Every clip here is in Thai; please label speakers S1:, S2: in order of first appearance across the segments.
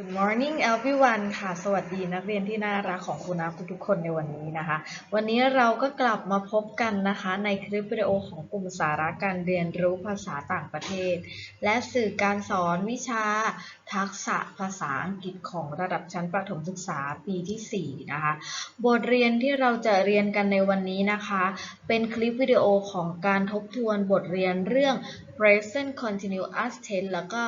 S1: Good morning everyone ค่ะ สวัสดีนักเรียนที่น่ารักของคุณนักทุกๆคนในวันนี้นะคะ วันนี้เราก็กลับมาพบกันนะคะ ในคลิปวิดีโอของกลุ่มสาระการเรียนรู้ภาษาต่างประเทศ และสื่อการสอนวิชาทักษะภาษาอังกฤษของระดับชั้นประถมศึกษาปีที่ 4 นะคะ บทเรียนที่เราจะเรียนกันในวันนี้นะคะ เป็นคลิปวิดีโอของการทบทวนบทเรียนเรื่อง present continuous tense แล้วก็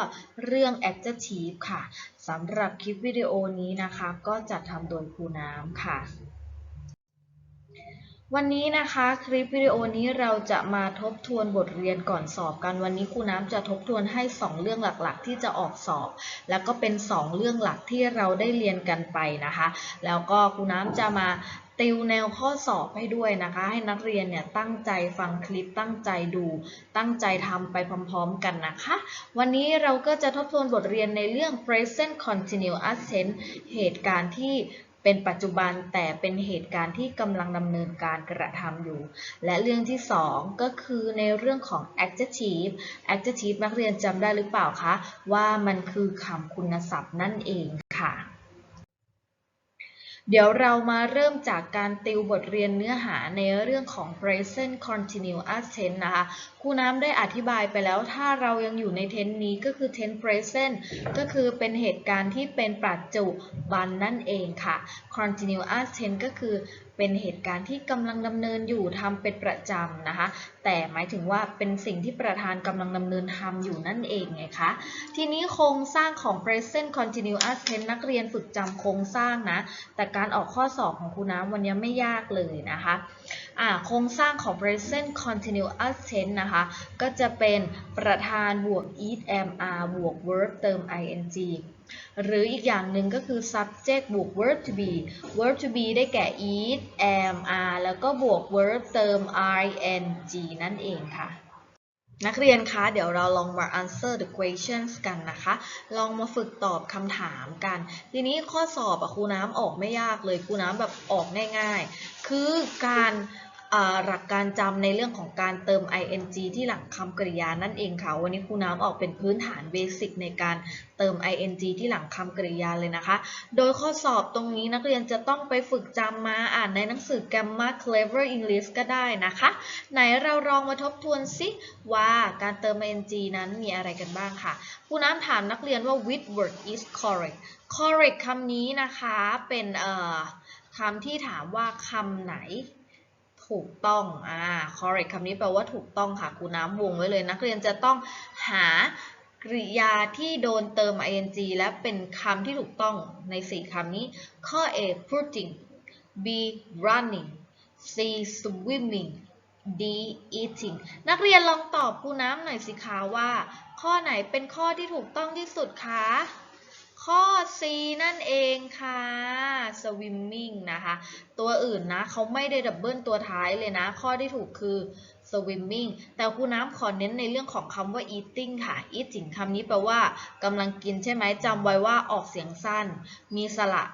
S1: เรื่อง adjective ค่ะสำหรับคลิปวิดีโอนี้นะคะ ก็จัดทำโดยครูน้ำค่ะ วันนี้นะคะคลิปวิดีโอนี้เราจะมาทบทวนบทเรียนก่อนสอบกันวันนี้ครูน้ำจะทบทวนให้ 2 เรื่องหลักๆ ที่จะออกสอบ แล้วก็เป็น 2 เรื่องหลักที่เราได้เรียนกันไปนะคะ แล้วก็ครูน้ำจะมา ติวแนวข้อสอบให้ด้วยนะคะ ให้นักเรียนเนี่ยตั้งใจฟังคลิปตั้งใจดู ตั้งใจทำไปพร้อมๆกันนะคะ วันนี้เราก็จะทบทวนบทเรียนในเรื่อง present continuous tense เหตุการณ์ที่เป็นปัจจุบันแต่เป็นเหตุการณ์ที่กำลังดำเนินการกระทำอยู่ และเรื่องที่ 2 ก็คือในเรื่องของ adjective adjective นักเรียนจำได้หรือเปล่าคะ ว่ามันคือคำคุณศัพท์นั่นเองค่ะ เดี๋ยวเรามาเริ่มจากการติวบทเรียนเนื้อหาในเรื่องของ present continuous tense นะคะครูน้ำได้อธิบายไปแล้วถ้าเรายังอยู่ใน tense นี้ก็คือ tense present ก็คือเป็นเหตุการณ์ที่เป็นปัจจุบันนั่นเองค่ะ continuous tense ก็คือเป็นเหตุการณ์ที่กำลังดำเนินอยู่ทำเป็นประจำนะคะ แต่หมายถึงว่าเป็นสิ่งที่ประธานกำลังดำเนินทำอยู่นั่นเองไงคะ ทีนี้โครงสร้างของ present continuous tense นักเรียนฝึกจำโครงสร้างนะ แต่การออกข้อสอบของครูน้ำวันนี้ไม่ยากเลยนะคะโครงสร้างของ present continuous tense นะคะ ก็จะเป็นประธานบวก is am are บวก verb เติม ing หรืออีกอย่างหนึ่งก็คือ subject บวก verb to be verb to be ได้แก่ is am are แล้วก็บวก verb เติม ing นั่นเองค่ะ นักเรียนคะ เดี๋ยวเราลองมา answer the questions กันนะคะ ลองมาฝึกตอบคำถามกัน ทีนี้ข้อสอบอะครูน้ำออกไม่ยากเลย ครูน้ำแบบออกง่ายๆ คือการ หลักการจำในเรื่องของการเติม ing ที่หลังคำกริยานั่นเองค่ะ วันนี้ครูน้ำออกเป็นพื้นฐานเบสิกในการเติม ing ที่หลังคำกริยาเลยนะคะ โดยข้อสอบตรงนี้นักเรียนจะต้องไปฝึกจำมาอ่านในหนังสือ Grammar Clever English ก็ได้นะคะ ไหนเราลองมาทบทวนซิว่าการเติม ing นั้นมีอะไรกันบ้างค่ะ ครูน้ำถามนักเรียนว่า which word is correct correct คำนี้นะคะเป็นคำที่ถามว่าคำไหน ถูกต้องอ่า correct คำนี้แปลว่าถูกต้องค่ะครูน้ำวงไว้เลยนักเรียนจะต้องหากริยาที่โดนเติม ing และเป็นคำที่ถูกต้องใน 4คำนี้ ข้อ A putting B running C swimming D eating นักเรียนลองตอบครูน้ำหน่อยสิคะว่า ข้อไหนเป็นข้อที่ถูกต้องที่สุดคะ ข้อ C นั่นเองค่ะ swimming นะคะ ตัวอื่นนะเขาไม่ได้ดับเบิลตัวท้ายเลยนะ ข้อที่ถูกคือ swimming แต่ครูน้ำขอเน้นในเรื่องของคำว่า eating ค่ะ eating คำนี้แปลว่ากำลังกินใช่ไหมจำไว้ว่าออกเสียงสั้น มีสระ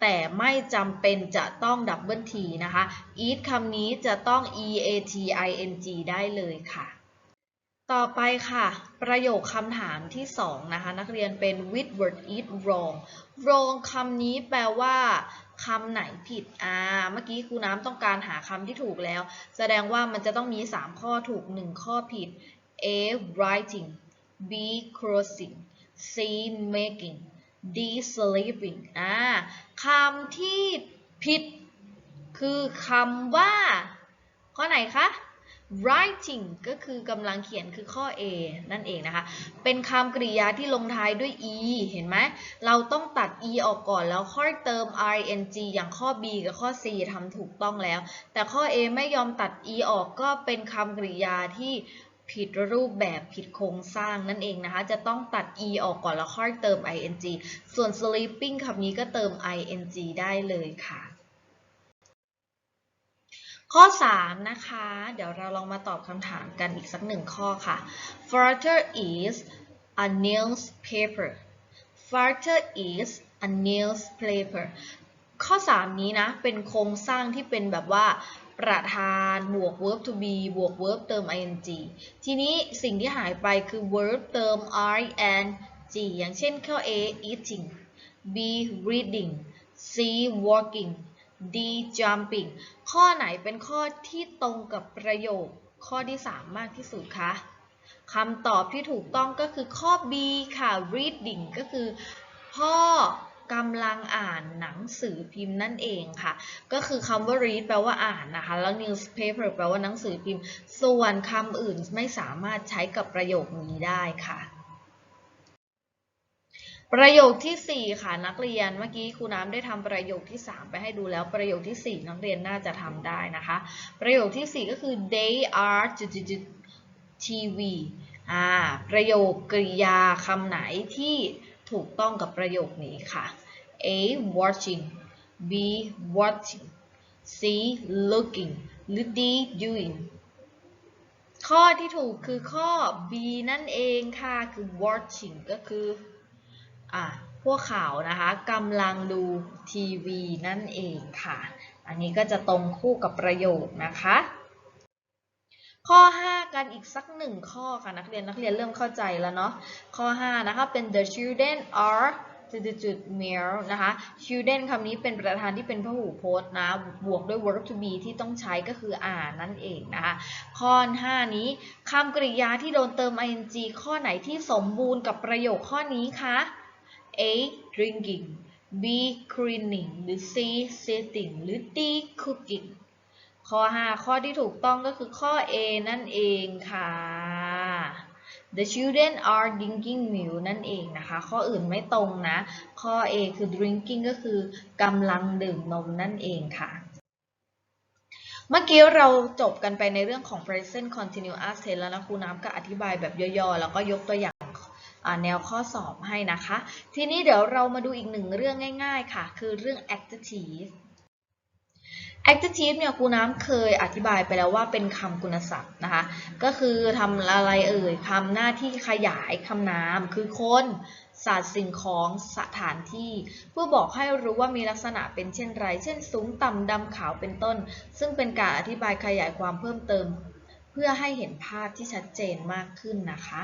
S1: แต่ไม่จำเป็นจะต้องดับเบิลทีนะคะ eat คำนี้จะต้อง e a t i n g ได้เลยค่ะ ต่อไปค่ะ ประโยคคำถามที่ 2 นะคะ นักเรียนเป็น which word is wrong wrong คำนี้แปลว่าคำไหนผิด อ่า เมื่อกี้ครูน้ำต้องการหาคำที่ถูกแล้ว แสดงว่ามันจะต้องมี 3 ข้อถูก 1 ข้อผิด A writing B crossing C making D sleeping อ่าคำที่ผิด คือคำว่า ข้อไหนคะ writing ก็คือกำลังเขียนคือข้อ A นั่นเองนะคะ เป็นคำกริยาที่ลงท้ายด้วย e เห็นไหม เราต้องตัด e ออกก่อนแล้วค่อยเติม ing อย่างข้อ b กับข้อ c ทำถูกต้องแล้ว แต่ข้อ a ไม่ยอมตัด e ออกก็เป็นคำกริยาที่ผิดรูปแบบผิดโครงสร้างนั่นเองนะคะ จะต้องตัด e ออกก่อนแล้วค่อยเติม ing ส่วน sleeping คำนี้ก็เติม ing ได้เลยค่ะ ข้อ 3 นะคะ เดี๋ยวเราลองมาตอบคำถามกันอีกสักหนึ่งข้อค่ะ Father is a newspaper Father is a newspaper ข้อ 3 นี้นะ เป็นโครงสร้างที่เป็นแบบว่าประธานบวก verb to be บวก verb เติม ing ทีนี้สิ่งที่หายไปคือ verb เติม ing อย่างเช่นข้อ A eating B reading C walking D jumping ข้อไหนเป็นข้อที่ตรงกับประโยคข้อที่ 3 มากที่สุดคะคำตอบที่ถูกต้องก็คือข้อ B ค่ะ reading ก็คือ พ่อกำลังอ่านหนังสือพิมพ์นั่นเองค่ะ ก็คือคำว่า read แปลว่าอ่านนะคะ แล้ว newspaper แปลว่าหนังสือพิมพ์ ส่วนคำอื่นไม่สามารถใช้กับประโยคนี้ได้ค่ะ ประโยคที่ 4 ค่ะนักเรียนเมื่อกี้ครูน้ำได้ทำประโยคที่ 3 ไปให้ดูแล้วประโยคที่ 4 นักเรียนน่าจะทำได้นะคะ ประโยคที่ 4 ก็คือ they are TV อ่าประโยคกริยาคำไหนที่ถูกต้องกับประโยคนี้ค่ะ A watching B watching C looking หรือ D doing ข้อที่ถูกคือข้อ B นั่นเองค่ะ คือ watching ก็คือ อะพวกเขานะคะกำลังดูทีวีนั่นเองค่ะ อันนี้ก็จะตรงคู่กับประโยคนะคะ ข้อ 5 กันอีกสักหนึ่งข้อค่ะนักเรียนนักเรียนเริ่มเข้าใจแล้วเนาะข้อ 5 นะคะเป็น the children are จุดๆ male นะคะ children คำนี้เป็นประธานที่เป็นพหูพจน์นะ บวกด้วย verb to be ที่ต้องใช้ก็คืออ่านนั่นเองนะคะ ข้อ 5 นี้คำกริยาที่โดนเติม ing ข้อไหนที่สมบูรณ์กับประโยคข้อนี้คะ A drinking B cleaning หรือ C sitting หรือ D cooking ข้อ 5 ข้อที่ถูกต้องก็คือข้อ A นั่นเองค่ะ The children are drinking milk นั่นเองนะคะ ข้ออื่นไม่ตรงนะ ข้อ A คือ drinking ก็คือกำลังดื่มนมนั่นเองค่ะเมื่อกี้เราจบกันไปในเรื่องของ present continuous tense แล้วนะครูน้ำก็อธิบายแบบย่อๆ แล้วก็ยกตัวอย่าง แนวข้อสอบให้นะคะ ทีนี้เดี๋ยวเรามาดูอีกหนึ่งเรื่องง่ายๆค่ะ คือเรื่อง adjective adjective เนี่ยครูน้ำเคยอธิบายไปแล้วว่าเป็นคำคุณศัพท์นะคะ ก็คือทำอะไรเอ่ยทำหน้าที่ขยายคำนาม คือคนสัตว์สิ่งของสถานที่ เพื่อบอกให้รู้ว่ามีลักษณะเป็นเช่นไร เช่น สูงต่ำดำขาวเป็นต้น ซึ่งเป็นการอธิบายขยายความเพิ่มเติม เพื่อให้เห็นภาพที่ชัดเจนมากขึ้นนะคะ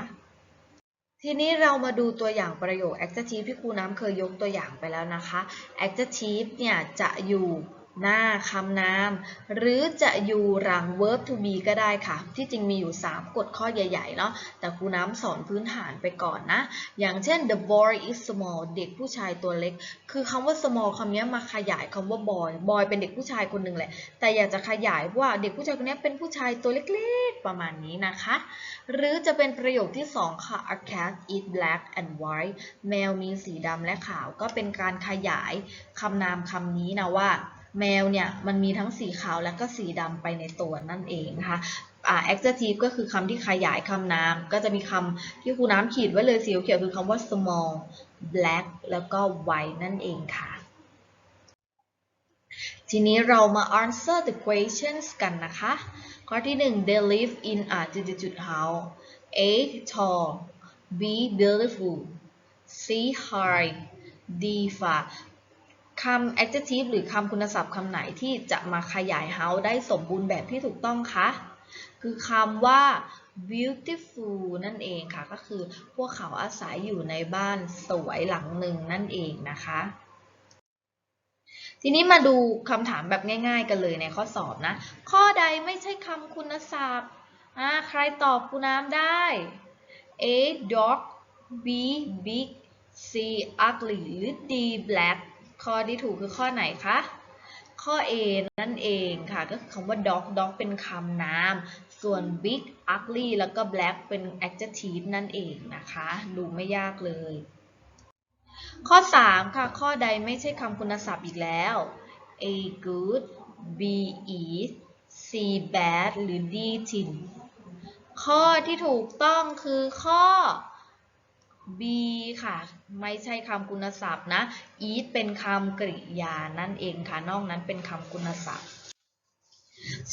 S1: ทีนี้เรามาดูตัวอย่างประโยค adjective ที่ครูน้ำเคยยกตัวอย่างไปแล้วนะคะ adjective เนี่ยจะอยู่ หน้าคำนาม หรือจะอยู่หลัง verb to be ก็ได้ค่ะ ที่จริงมีอยู่ 3กฎข้อใหญ่ ๆ เนาะแต่ครูน้ำสอนพื้นฐานไปก่อนนะ อย่างเช่น the boy is small เด็กผู้ชายตัวเล็ก คือคำว่า small คำนี้มาขยายคำว่า boy boy เป็นเด็กผู้ชายคนหนึ่งแหละ แต่อยากจะขยายว่าเด็กผู้ชายคนนี้เป็นผู้ชายตัวเล็กๆ ประมาณนี้นะคะ หรือจะเป็นประโยคที่ 2 ค่ะ a cat is black and white แมวมีสีดำและขาว ก็เป็นการขยายคำนามคำนี้นะว่า แมวเนี่ยมันมีทั้งสีขาวและก็สีดำไปในตัวนั่นเองนะคะอ่า adjective ก็คือคำที่ขยายคำนาม ก็จะมีคำที่ครูน้ำขีดไว้เลยสีเขียวคือคำว่า small black แล้วก็ white นั่นเองค่ะ ทีนี้เรามา answer the questions กันนะคะ ข้อที่ 1 they live in a จุดๆ house A tall B beautiful C high D far คำ adjective หรือคำคุณศัพท์คำไหนที่จะมาขยาย house ได้สมบูรณ์แบบที่ถูกต้องคะ คือคำว่า beautiful นั่นเองค่ะ ก็คือพวกเขาอาศัยอยู่ในบ้านสวยหลังหนึ่งนั่นเองนะคะ ทีนี้มาดูคำถามแบบง่าย ๆ กันเลยในข้อสอบนะ ข้อใดไม่ใช่คำคุณศัพท์อ่าใครตอบคุณน้ำได้ A dog B big C ugly หรือ D black ข้อที่ถูกคือข้อไหนคะ ข้อ A นั่นเองค่ะ ก็คือคำว่า dog dog เป็นคำนาม ส่วน big ugly แล้วก็ black เป็น adjective นั่นเองนะคะ ดูไม่ยากเลย ข้อ 3 ค่ะ ข้อใดไม่ใช่คำคุณศัพท์อีกแล้ว A good B eat C bad หรือ D tin ข้อที่ถูกต้องคือข้อ B ค่ะ ไม่ใช่คำคุณศัพท์นะ eat เป็นคำกริยานั่นเองค่ะนอกนั้นเป็นคำคุณศัพท์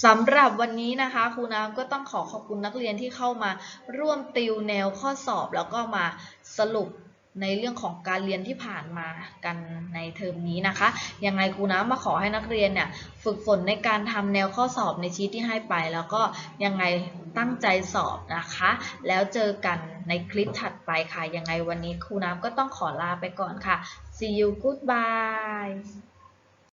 S1: สำหรับวันนี้นะคะครูน้ำก็ต้องขอขอบคุณนักเรียนที่เข้ามาร่วมติวแนวข้อสอบแล้วก็มาสรุป ในเรื่องของการเรียนที่ผ่านมากันในเทอมนี้นะคะ ยังไงครูน้ำมาขอให้นักเรียนเนี่ยฝึกฝนในการทำแนวข้อสอบในชีทที่ให้ไป แล้วก็ยังไงตั้งใจสอบนะคะ แล้วเจอกันในคลิปถัดไปค่ะ ยังไงวันนี้ครูน้ำก็ต้องขอลาไปก่อนค่ะ see you goodbye